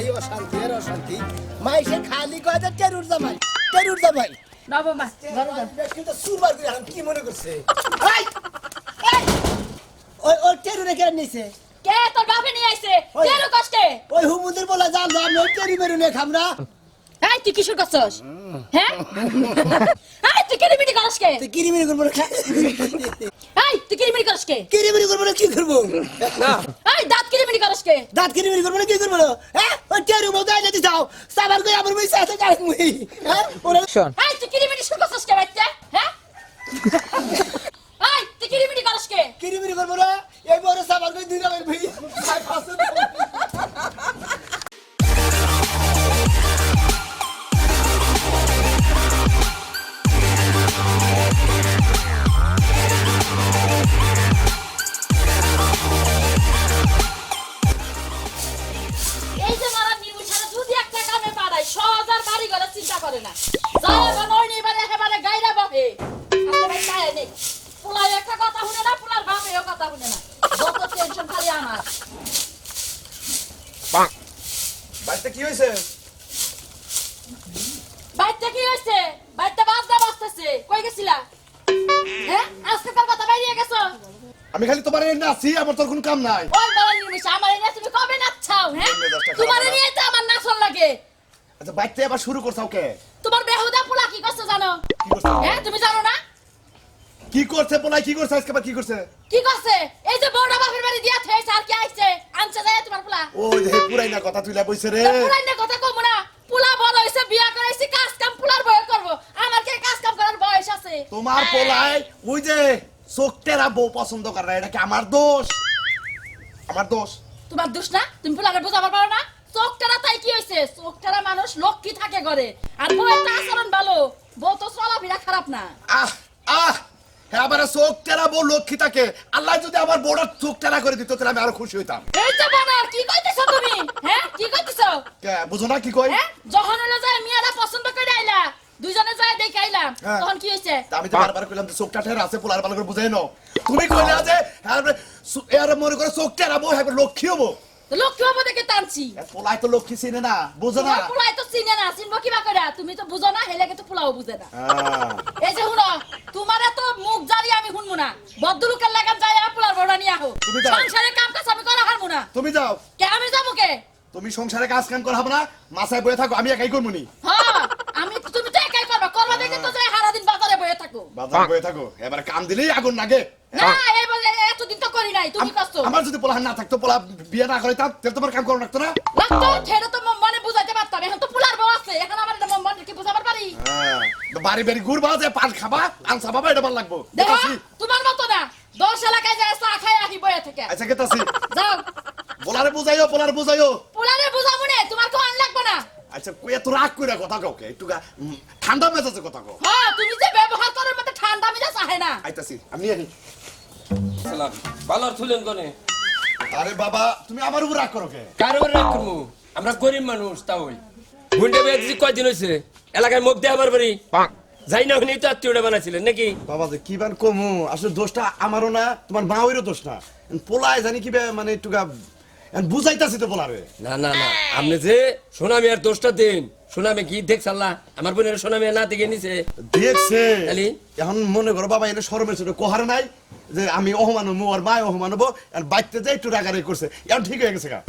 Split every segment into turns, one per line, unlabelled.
এই অশান্তি আর অশান্তি। মাইসে খালি কয় যে টেরুর জামাই টেরুর জামাই।
না বাবা ঘরে যাও
কিন্তু সুরবার করে কি মনে করছে! ওই ওই টেরুরে কেন নিছে?
কে তোর বাপে নিয়ে আইছে?
ওই।
কেন কষ্টে?
ওই হুমুদের বলা যা আমি টেরি মেরু নিয়ে খামরা
তুই কিশোর করছস হ্যাঁ? এই তুই কিরি মিনি করস কে?
তুই কিরিমিরি করব না
এই তুই কিরি মিনি করস কে?
কিরিমিরি করব না কি করব?
এই দাঁত কিরি মিনি করস কে?
দাঁত কিরিমিরি করব না কি করব? না হ্যাঁ? ওই টেরু মতো আইলে দিতে যাও সাবার করে আমার বই সাথে কাজ মুই? হ্যাঁ? ওরা
এই তুই কিরি মিনি শুরু করছস কে বাইতে হ্যাঁ? এই তুই কিরি মিনি করস কে?
কিরিমিরি করব না এই বড় সাবার করে দুই রকমের ভাই আর পাঁচশো
পোলার কথা শুনে না। যত টেনশন খালি আমার।
বাড়িতে কি হয়েছে?
বাইতে কি হয়েছে? বাইতে বাজনা বাজতেছে। কই গেছিলা? হ্যাঁ? আজকে তোর কথা বাইরে গেছো?
আমি খালি তোমার এনে আছি আমার তোর কোনো কাম নাই।
ওই আমার এনে তুমি কবে নাচাও হ্যাঁ?
মেজাজটা খারাপ
তোমার নিয়ে তো আমার নাচন লাগে।
আচ্ছা বাড়িতে আবার শুরু করছাও কে
তোমার বেহুদা পোলা কি করছে জানো?
কি
হ্যাঁ তুমি জানো না?
কি করছে পোলাই কি করছে? আজকে কি করছে?
কি করছে? এই যে বড় বাপের বাড়ি দিয়া থেছে আর কি আইছে? আনছে যায় তোমার পোলা।
ওই যে পুরাই না কথা তুইলা বইছে রে।
পোলাই না কথা কম না। পোলা বড় হইছে বিয়া করাইছি কাজ কাম পোলার বয় করব। আমার কি কাজ কাম করার বয়স আছে?
তোমার পোলাই ওই যে চোখটেরা বউ পছন্দ করে না এটা কি আমার দোষ? আমার দোষ?
তোমার দোষ না? তুমি পোলারে বোঝাবার পারো না? চোখটারা তাই কি হইছে? চোখটারা মানুষ লক্ষ্মী থাকে ঘরে। আর বউয়ের আচরণ ভালো। বউ তো চলাফেরা খারাপ না।
আহ আহ আবার চোখ টেরা বউ লক্ষ্মী থাকে। আল্লাহ যদি আমার বউটা চোখ টেরা করে দিত তাহলে আমি আরও খুশি হইতাম।
এই তো বানর কি কইতেছো তুমি? হ্যাঁ কি কইতেছো?
বুঝো না কি কই
হ্যাঁ যখন হলো যায় মিয়ারা পছন্দ করে আইলা দুইজনে যায় দেখে আইলাম
হ্যাঁ।
তখন কি হইছে?
আমি তো বারবার কইলাম চোখটা ঠেরা আছে পোলার করে বুঝাই নাও। তুমি কইলে যে হ্যাঁ এর মনে করে চোখ টেরা বউ লক্ষ্মী হব।
লক্ষ্মী বাবা দেখে টানছি
পোলাই তো লক্ষ্মী চিনে না বুঝো না।
পোলাই তো চিনে না চিনবো কিবা করে তুমি তো বুঝো না হেলেকে তো পোলাও বুঝে না। এই যে শুনো তোমার তো মুখ জারি আমি শুনব না। বদ্ধলোকের লাগান যাই আর পোলার বড়া নিয়ে আহো।
তুমি যাও।
সংসারের কাম কাজ আমি করা হারবো না।
তুমি যাও।
কে আমি যাব কে?
তুমি সংসারে কাজ কাম করা হবে না মাথায় বয়ে থাকো আমি একাই করব নি।
হ্যাঁ আমি তুমি তো একাই করবা করবা দেখে তো যাই সারাদিন বাজারে বয়ে থাকো।
বাজার বয়ে থাকো এবার কাম দিলেই আগুন লাগে।
না এই বলে এতদিন তো করি নাই তুমি কষ্ট
আমার যদি পোলা না থাকতো পোলা বিয়ে না করাইতাম তাহলে তোমার কাম করো লাগতো না।
লাগতো ছেড়ে তো মনে বুঝাইতে পারতাম। এখন তো পোলার বউ আছে এখন আমার এটা মন কি বুঝাবার পারি?
হ্যাঁ, বাড়ি বাড়ি ঘুরবা যে পান খাবা এটা ভালো লাগবো।
দেখো
গেতাছি।
তোমার মতো না। দশ এলাকায় যায় চা খাই আহি বয়ে থেকে।
আচ্ছা গেতাছি।
যাও।
পোলারে বুঝাইও পোলারে বুঝাইও।
পোলারে বুঝাবো না তোমার তো আন লাগবে না।
আচ্ছা রাগ কইরা কথা কাউকে একটু ঠান্ডা মেজাজে কথা কও।
হ্যাঁ তুমি যে ব্যবহার মধ্যে ঠান্ডা আহে না।
আইতাছি আমি আনি
সালাম। বালার তুলেন কোনে?
আরে বাবা তুমি আমার উপর রাগ করো কে?
কারও রাগ করব? আমরা গরিব মানুষ তা ওই। গুন্ডে বেদি কয়দিন হয়েছে এলাকায় মুখ আমার যাই না হলেই তো আত্মীয়টা বানাছিলেন নাকি?
বাবা যে কি বান কমু? আসলে দোষটা আমারও না তোমার মাওয়েরও দোষ না। পোলায় জানি কি মানে একটু বুঝাইতাছি তো পোলারে।
না না না আপনি যে সোনামি আর দোষটা দেন সোনামি কি দেখছাল্লা আমার বোনের সোনামি না দেখে নিছে।
দেখছে।
তালি?
এখন মনে করো বাবা এনে শরমের ছোট কোহার নাই যে আমি অহমান হব আর মায় অহমান আর বাইতে যে একটু রাগারাগি করছে এখন ঠিক হয়ে গেছে
না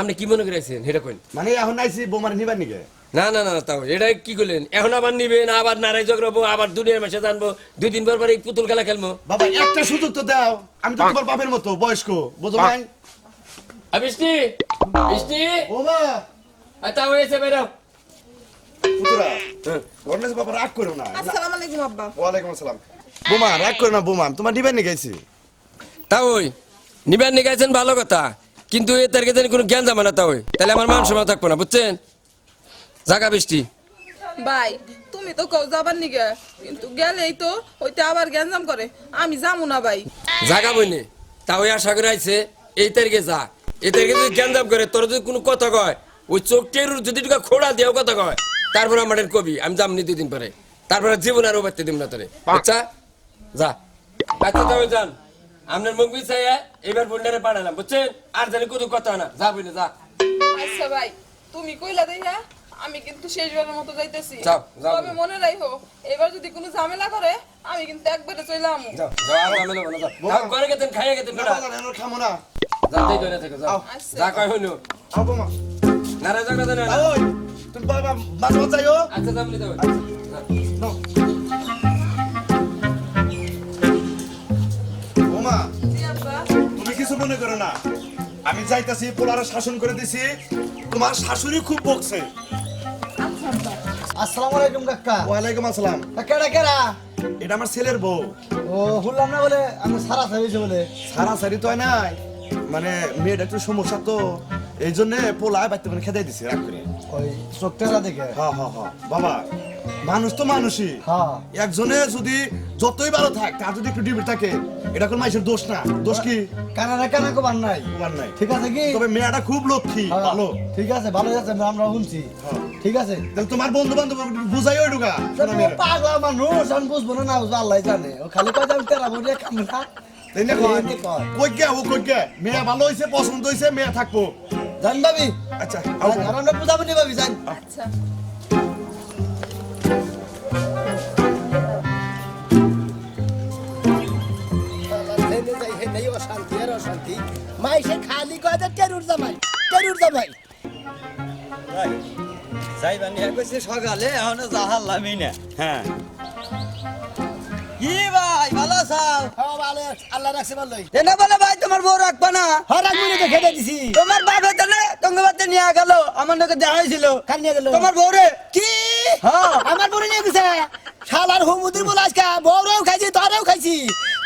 আপনি কি মনে করেছেন সেটা কইন।
মানে এখন আইসি বোমার নিবার নিকে
না না না তাও এটা কি করলেন এখন আবার নিবেন আবার নারাই জগরাবো আবার দুনিয়ার মাসে জানব দুই দিন পর পর এই পুতুল খেলা খেলব।
বাবা একটা সুযোগ তো দাও। আমি তো তোমার বাপের মতো বয়স্ক বুঝো নাই?
আর বৃষ্টি
ওমা
আর তা হয়েছে বেরো।
বাবা রাগ করো না।
আসসালামু আলাইকুম আব্বা।
ওয়ালাইকুম আসসালাম। বোমা রাগ করো না বোমা তোমার নিবার নিয়ে গেছি।
তা ওই নিবেন নিগাইছেন ভালো কথা কিন্তু এ যেন কোনো জ্ঞান জামা না তা ওই। তাহলে আমার মান সময় থাকব না বুঝছেন? জাগা বৃষ্টি।
ভাই তুমি তো কও যাবার নিগে কিন্তু গেলেই তো ওইটা আবার গ্যাঞ্জাম করে। আমি যাব না ভাই।
জাগা বইনে। তা ওই আশা করে আইছে এই তারিখে যা। এই তারিখে যদি জ্ঞান জাম করে তোর যদি কোনো কথা কয় ওই চোখটের যদি টুকা খোড়া দিয়েও কথা কয় তারপরে আমার কবি আমি যামনি দুদিন পরে। তারপরে জীবন আরও বাড়তে দিব না তোরে। আচ্ছা যা। আচ্ছা তবে যান। আপনার মুখ বিচাইয়া এবার বন্ডারে পাঠালাম বুঝছেন? আর জানি কোনো কথা না। যা বইনে যা।
আচ্ছা ভাই তুমি কইলা আমি কিন্তু শেষবারের মতো যাইতেছি।
যাও, যাও।
তবে মনে রাখো এবার যদি কোনো ঝামেলা করে আমি কিন্তু একবারে চলে আমু।
যাও যাও আর ঝামেলা করো যাও। গেতেন খাইয়ে গেতেন
না, খামো না।
থেকে যাও
আচ্ছা।
যা কয় হইল
আও বোমা ওই তুমি বাবা মাছ
আচ্ছা যাবলি দাও।
নাও। বোমা তুমি কিছু মনে করো না। আমি যাইতাছি পোলারে শাসন করে দিছি। তোমার শাশুড়ি খুব বকছে।
আসসালামু আলাইকুম কাকা।
ওয়ালাইকুম আসসালাম।
কেডা কেডা?
এটা আমার ছেলের বউ।
ও শুনলাম না বলে আমি সারা সারিছে বলে।
সারাসারি তো হয় নাই। মানে মেয়েটা একটু সমস্যা তো। এই জন্য পোলায় বাড়তে মানে খেতে দিছে রাগ করে।
ওই চোখটা দেখে?
হ্যাঁ হ্যাঁ হ্যাঁ বাবা মানুষ তো মানুষই। একজনে যদি যতই ভালো থাক তার যদি একটু ডিবিট থাকে এটা কোন মানুষের দোষ না। দোষ কি?
কানারে কানা কবার নাই।
নাই।
ঠিক আছে কি?
তবে মেয়েটা খুব লক্ষ্মী ভালো।
ঠিক আছে ভালো আছে আমরা শুনছি। ঠিক আছে?
তাহলে তোমার বন্ধু বান্ধব বুঝাই ওই ঢুকা।
পাগলা মানুষ আমি বুঝব না না বুঝব আল্লাহ জানে। ও খালি আমি তেরা?
কই গে ও কই মেয়ে ভালো হইছে পছন্দ হইছে মেয়ে থাকব।
জান ভাবি
আচ্ছা
আর আমরা বুঝাবনি ভাবি জান।
আচ্ছা।
মাইসে খালি কথা টেরুর জামাই টেরুর জামাই।
যাইবানি কইছে সকালে এখন জাহাল্লামই না। হ্যাঁ। কি ভাই ভালো
ভালো আল্লাহ রাখছে ভালোই
এনে বলে ভাই তোমার বউ রাখবা না।
হ্যাঁ রাখবি তো খেতে দিছি।
তোমার বাপ এখানে তোমাকে বাড়িতে নিয়ে গেল আমার নাকি দেখাইছিল
কান নিয়ে গেল?
তোমার বউ রে।
কি?
হ্যাঁ।
আমার বড় নিয়ে গেছে। শালার হুমুদির বলে আজকে বউরাও খাইছি তোরাও খাইছি।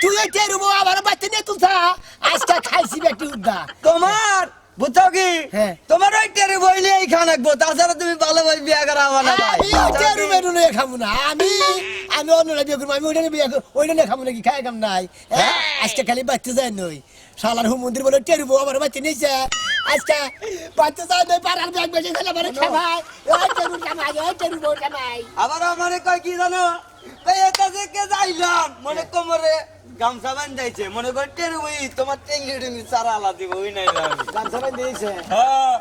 তুই এই টেরু বউ আমার বাচ্চা নিয়ে তুলছা। আজকে খাইছি বেটি উদ্দা।
তোমার বুঝছ কি?
হ্যাঁ।
তোমার টেরে বইলে এই খান তাছাড়া তুমি ভালো ভাই বিয়া করা আমার না ভাই।
আমি ওই টেরু মেরু নিয়ে খাব না? আমি আমি অন্য বিয়ে করব আমি ওইটা বিয়ে করব ওইটা নিয়ে খাব নাকি? খাই কাম নাই। হ্যাঁ। আজকে খালি বাচ্চা যায় নই শালার হুমুদির বলে টেরু বউ আমার বাচ্চা নিয়েছে। আজকে বাচ্চা যায় নই পাড়ার ব্যাগ বেশি খেলে মানে খাবাই ওই টেরু কামাই ওই টেরু বউ কামাই
আবার আমারে কয় কি জানো? এই এটা যে কে যাইলাম মনে কোমরে গামছা বান্ধাইছে। মনে করে টেরে ওই তোমার টেঙ্গি টেঙ্গি চারা আলা দিব ওই নাই
গামছা বান্ধ দিয়েছে
হ্যাঁ।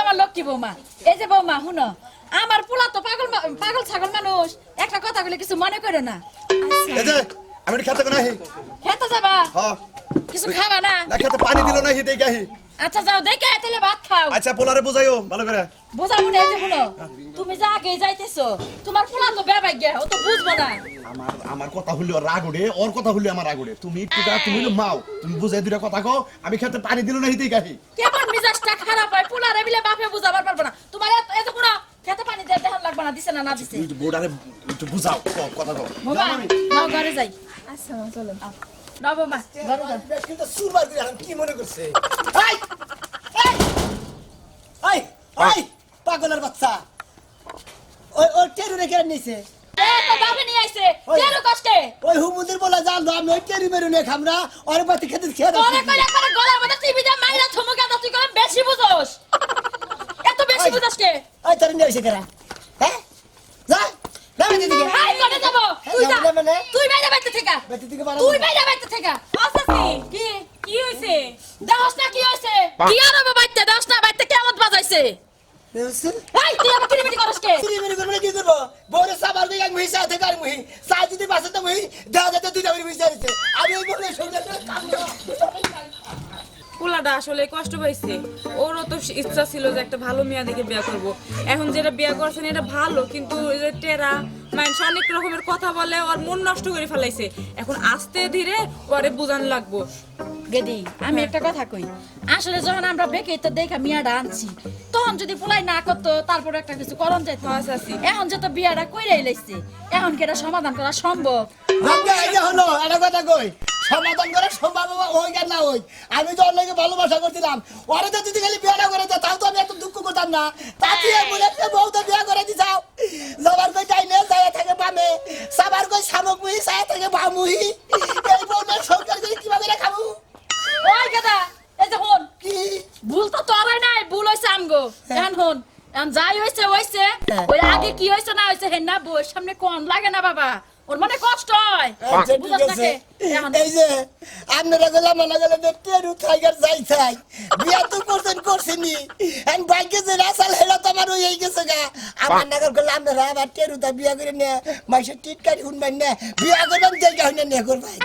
আমার লক্ষ্মী বৌমা এই যে বৌমা শুনো আমার পোলা তো পাগল পাগল ছাগল মানুষ একটা কথা বলে কিছু মনে করো না।
এই যে আমি খেতে কোনা হি
খেতে যাবা?
হ্যাঁ
কিছু খাবা না?
না খেতে পানি দিল না হি দেখে আহি।
আচ্ছা যাও দেখে তাহলে ভাত খাও।
আচ্ছা পোলারে বুঝাইও ভালো করে।
বোঝাবো না এই যে শুনো তুমি যা আগে যাইতেছো তোমার পোলা তো বেবাগ্য ও তো বুঝব না।
আমার আমার কথা ওর রাগ ওর কথা হইলে আমার রাগ তুমি একটু গা তুমি মাও। তুমি বুঝাই দুটা কথা কও আমি খেতে পানি দিল না হি দেখে আহি।
কেমন মিজাজটা খারাপ হয়? পোলারে মিলে বাপে বুঝাবার পারব না। তোমার এত এত কোনো খেতে পানি দিয়ে দেখান লাগবে না দিছে না না দিছে।
তুই বোর্ডারে একটু বুঝাও কথা
বাবা নাও ঘরে যাই।
আচ্ছা মা চলেন
নাও বাবা ঘরে যাও।
কিন্তু সুরবার করে কি মনে করছে? এই! এই! এই! পাগলের বাচ্চা। ওই ওই টেরু রেখে নিছে।
এ তো বাপে নিয়ে আইছে।
ওই।
কেন
হুমুদের বলে জানলো আমি ওই টেরু মেরু নিয়ে খামরা ওর বাতি খেতে খেয়ে
গলার মধ্যে টিভি দিয়ে মাইরা থমুকা তুই করে বেশি বুঝোস? বেশি। কে?
ওই তোর নিয়ে এসে হ্যাঁ? যা
হাই যাব। তুই যা।
মানে?
তুই বাইরে বাইতে থেকে
বাতি থেকে বাড়া
তুই বাইরে বাইতে থেকে আসাসি কি? কি হইছে? দাস না কি হইছে? কি আর হবে বাইতে দাস না বাইতে কেমন বাজাইছে? হাই তুই আমার কিরিমিটি করস কে?
সিরি মেরু করব না কি করব? বউরে সাবার দিয়ে মুহি সাথে কার মুহি। যদি পাশে তো মুহি দেখা যেত দুইটা মুহি বিচারিছে
পোলাটা আসলে কষ্ট পাইছে। ওরও তো ইচ্ছা ছিল যে একটা ভালো মেয়া দেখে বিয়ে করব। এখন যেটা বিয়ে করছেন এটা ভালো কিন্তু ওই যে টেরা মানুষ অনেক রকমের কথা বলে ওর মন নষ্ট করে ফেলাইছে। এখন আস্তে ধীরে ওরে বোঝান লাগবো।
গেদি আমি একটা কথা কই। আসলে যখন আমরা বেকে তো দেখা মিয়াটা আনছি তখন যদি পোলাই না করতো তারপর একটা কিছু করণ যেত
হ্যাঁ,
এখন যে তো বিয়াটা কইরাই লাইছে এখন কি এটা সমাধান করা সম্ভব?
একটা কথা কই। সমাধান করে সম্ভব ওই কেন না ওই? আমি তো অন্যকে ভালোবাসা করছিলাম। ওরা তো দিদি খালি বিয়ে করে দাও তাও তো আমি এত দুঃখ করতাম না। তাতে হ্যাঁ। বলে বউ তো বিয়ে করে দিছাও লবার কই তাই নে যায় থাকে
বামে। সাবার
কই শামুক মুহি সায়া থাকে বামুহি এই বউটা সংসার করে কীভাবে রে খাব
ওই কথা এই যে হন।
কি?
ভুল তো তোরাই নাই ভুল হইছে আমগো। হ্যাঁ। এখন হন এখন যাই হইছে হইছে।
হ্যাঁ।
ওই আগে কি হইছে না হইছে হেন না বউ সামনে কোন লাগে না বাবা।
আচ্ছা ঠিক আছে এই যে আপনারা গেলে মানা গেলে টেরু থাইগার যাই থাই বিয়া তো করছেন। করছেনি এন বাইকে যে রাসাল হেলা তো আমার হয়ে গেছে গা। আমার নাগর করলে আপনারা আবার টেরু তা বিয়া করে নে মাইসের টিটকারি শুনবেন না বিয়া করবেন জায়গা হইনা নিয়ে করবেন।